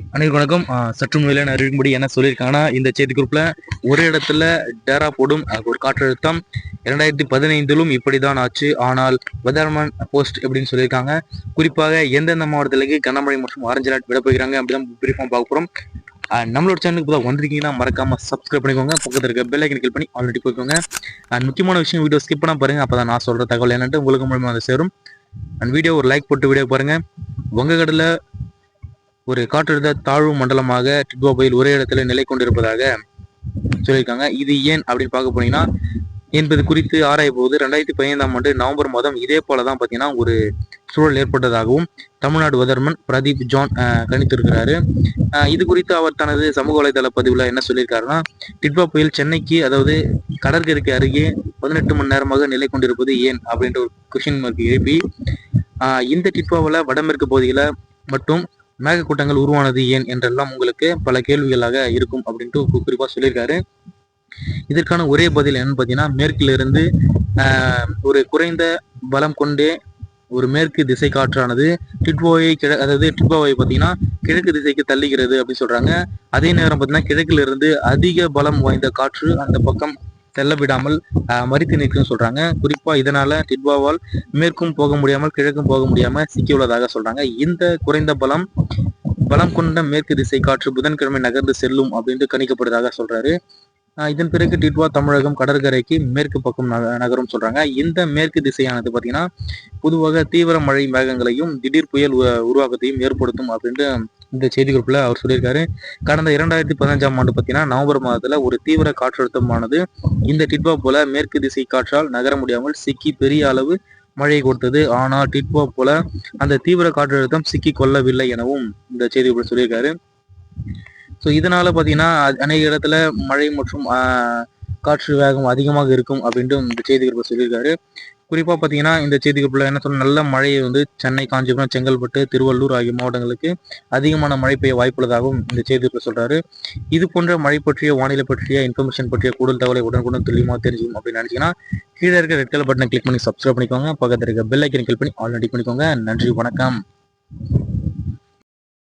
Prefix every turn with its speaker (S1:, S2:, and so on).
S1: அனைவருக்கும் வணக்கம். சற்று முதலில் நான் இருக்கும்படி என்ன சொல்லியிருக்காங்கன்னா இந்த செய்தி குரூப்பில் ஒரு இடத்துல டேரா போடும் ஒரு காற்றழுத்தம் இரண்டாயிரத்தி பதினைந்திலும் இப்படி தான் ஆச்சு. ஆனால் வெதர்மேன் போஸ்ட் அப்படின்னு சொல்லியிருக்காங்க. குறிப்பாக எந்தெந்த மாவட்டத்திலேக்கு கனமழை மற்றும் ஆரஞ்சு அலர்ட் விட போகிறாங்க அப்படிதான் பிரீஃபாக பார்க்க போகிறோம் நம்மளோட சேனலுக்கு புதாக வந்திருக்கீங்கன்னா மறக்காமல் சப்ஸ்கிரைப் பண்ணிக்கோங்க. பக்கத்தில் இருக்க பெல் ஐக்கன் கிளிக் பண்ணி ஆல்ரெடி போய்க்கோங்க அண்ட் முக்கியமான விஷயம் வீடியோ ஸ்கிப் பண்ணால் பாருங்கள் அப்போ தான் நான் சொல்கிற தகவல் என்னன்ட்டு உங்களுக்கு மூலமாக அதை சேரும். அண்ட் வீடியோ ஒரு லைக் போட்டு வீடியோ பாருங்கள் வங்கக்கடலில் ஒரு காற்றழுத்த தாழ்வு மண்டலமாக டிட்வா புயல் ஒரே இடத்துல நிலை கொண்டிருப்பதாக சொல்லியிருக்காங்க. இது ஏன் அப்படின்னு பார்க்க போனீங்கன்னா என்பது குறித்து ஆராய போது ரெண்டாயிரத்தி பதினைந்தாம் ஆண்டு நவம்பர் மாதம் இதே போல தான் பார்த்தீங்கன்னா ஒரு சூழல் ஏற்பட்டதாகவும் தமிழ்நாடு வதர்மன் பிரதீப் ஜான் கணித்திருக்கிறாரு. இது குறித்து அவர் தனது சமூக வலைதள பதிவில் என்ன சொல்லியிருக்காருன்னா டிட்வா புயல் சென்னைக்கு அதாவது கடற்கரைக்கு அருகே பதினெட்டு மணி நேரமாக நிலை கொண்டிருப்பது ஏன் அப்படின்ற ஒரு கொஷின் மார்க் எழுப்பி இந்த டிட்வாவில் வடமேற்கு பகுதியில் மட்டும் மேகக்கூட்டங்கள் உருவானது ஏன் என்றெல்லாம் உங்களுக்கு பல கேள்விகளாக இருக்கும் அப்படின்ட்டு குறிப்பாக சொல்லியிருக்காரு. இதற்கான ஒரே பதில் என்னன்னு பார்த்தீங்கன்னா மேற்கிலிருந்து இருந்து ஒரு குறைந்த பலம் கொண்டே ஒரு மேற்கு திசை காற்றானது டிட்போவை கிழ அதாவது டிட்வோவை பார்த்தீங்கன்னா கிழக்கு திசைக்கு தள்ளுகிறது அப்படின்னு சொல்றாங்க. அதே நேரம் பார்த்தீங்கன்னா கிழக்கிலிருந்து அதிக பலம் வாய்ந்த காற்று அந்த பக்கம் செல்ல விடாமல் மறித்து நிற்கும் சொல்றாங்க. குறிப்பா இதனால டிட்வாவால் மேற்கும் போக முடியாமல் கிழக்கும் போக முடியாம சிக்கியுள்ளதாக சொல்றாங்க. இந்த குறைந்த பலம் பலம் கொண்ட மேற்கு திசை காற்று புதன்கிழமை நகர்ந்து செல்லும் அப்படின்ட்டு கணிக்கப்படுவதாக சொல்றாரு. இதன் பிறகு டிட்வா தமிழகம் கடற்கரைக்கு மேற்கு பக்கம் நக- நகரும் சொல்றாங்க. இந்த மேற்கு திசையானது பாத்தீங்கன்னா பொதுவாக தீவிர மழை மேகங்களையும் திடீர் புயல் உ- உருவாக்கத்தையும் ஏற்படுத்தும் அப்படின்ட்டு இந்த செய்தி குறிப்பில் அவர் சொல்லியிருக்காரு. கடந்த இரண்டாயிரத்தி பதினஞ்சாம் ஆண்டு பார்த்தீங்கன்னா நவம்பர் மாதத்துல ஒரு தீவிர காற்றழுத்தமானது இந்த டிட்வா போல மேற்கு திசை காற்றால் நகர முடியாமல் சிக்கி பெரிய அளவு மழை கொடுத்தது. ஆனால் டிட்வா போல அந்த தீவிர காற்றழுத்தம் சிக்கி கொள்ளவில்லை எனவும் இந்த செய்தி குறிப்பில் சொல்லியிருக்காரு. ஸோ இதனால பார்த்தீங்கன்னா அ- அநேக இடத்துல மழை மற்றும் ஆஹ், காற்று வேகம் அதிகமாக இருக்கும் அப்படின்ட்டு இந்த செய்தி குறிப்பை சொல்லியிருக்காரு. குறிப்பாக பார்த்தீங்கன்னா இந்த செய்திகளில் என்ன சொல்ல நல்ல மழையை வந்து சென்னை காஞ்சிபுரம் செங்கல்பட்டு திருவள்ளூர் ஆகிய மாவட்டங்களுக்கு அதிகமான மழை பெய்ய வாய்ப்புள்ளதாகவும் இந்த செய்திகளில் சொல்கிறாரு சொல்றாரு. இது போன்ற மழை பற்றிய வானிலை பற்றிய இன்ஃபர்மேஷன் பற்றிய கூடுதல் தகவலை உடனுக்குடன் துல்லியமாக தெரிஞ்சுக்கணும் அப்படின்னு நினைச்சீங்கன்னா கீழே இருக்க ரெட் கலர் பட்டனை கிளிக் பண்ணி சப்ஸ்கிரைப் பண்ணிக்கோங்க. பக்கத்தில் இருக்க பெல் ஐக்கன் கிளிக் பண்ணி ஆல்ரெடி பண்ணிக்கோங்க. நன்றி வணக்கம்.